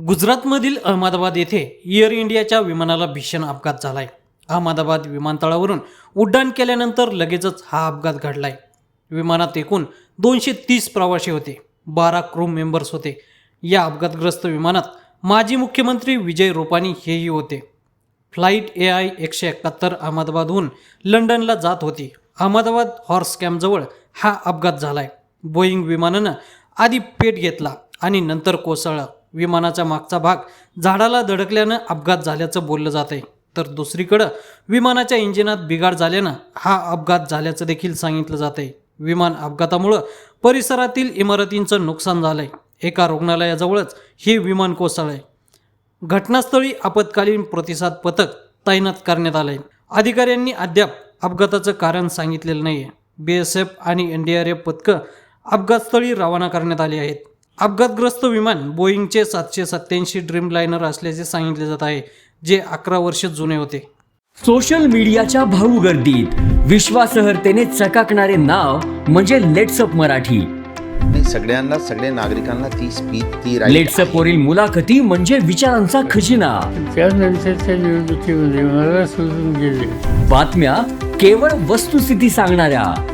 गुजरातमधील अहमदाबाद येथे एअर इंडियाच्या विमानाला भीषण अपघात झालाय. अहमदाबाद विमानतळावरून उड्डाण केल्यानंतर लगेचच हा अपघात घडलाय. विमानात एकूण दोनशे तीस प्रवासी होते. बारा क्रू मेंबर्स होते. या अपघातग्रस्त विमानात माजी मुख्यमंत्री विजय रुपानी हेही होते. फ्लाईट ए आय एकशे एकाहत्तर अहमदाबादहून लंडनला जात होती. अहमदाबाद हॉर्स कॅम्पजवळ हा अपघात झालाय. बोईंग विमानानं आधी पेट घेतला आणि नंतर कोसळलं. विमानाचा मागचा भाग झाडाला धडकल्यानं अपघात झाल्याचं बोललं जात आहे तर दुसरीकडं विमानाच्या इंजिनात बिघाड झाल्यानं हा अपघात झाल्याचं देखील सांगितलं जात आहे विमान अपघातामुळं परिसरातील इमारतींचं नुकसान झालं आहे एका रुग्णालयाजवळच हे विमान कोसळलं घटनास्थळी आपत्कालीन प्रतिसाद पथक तैनात करण्यात आले अधिकाऱ्यांनी अद्याप अपघाताचं कारण सांगितलेलं नाही आहे बी एस एफ आणि एन डी आर एफ पथकं अपघातस्थळी रवाना करण्यात आली आहेत. अपघातग्रस्त विमान बोईंगचे सातशे सत्याऐंशी ड्रीम लायनर असल्याचे सांगितले जात आहे जे अकरा वर्ष जुने होते. सोशल मीडियाच्या भाऊ गर्दीत विश्वासार्हतेने चकाकणारे नाव म्हणजे लेट्सअप मराठी. सगळ्यांना सगळ्या नागरिकांना ती स्पीच ती right लेट्सअप वरील मुलाखती म्हणजे विचारांचा खजिना. त्यानंतरच्या निवडणुकीमध्ये मला सोडून गेले. बातम्या केवळ वस्तुस्थिती सांगणाऱ्या.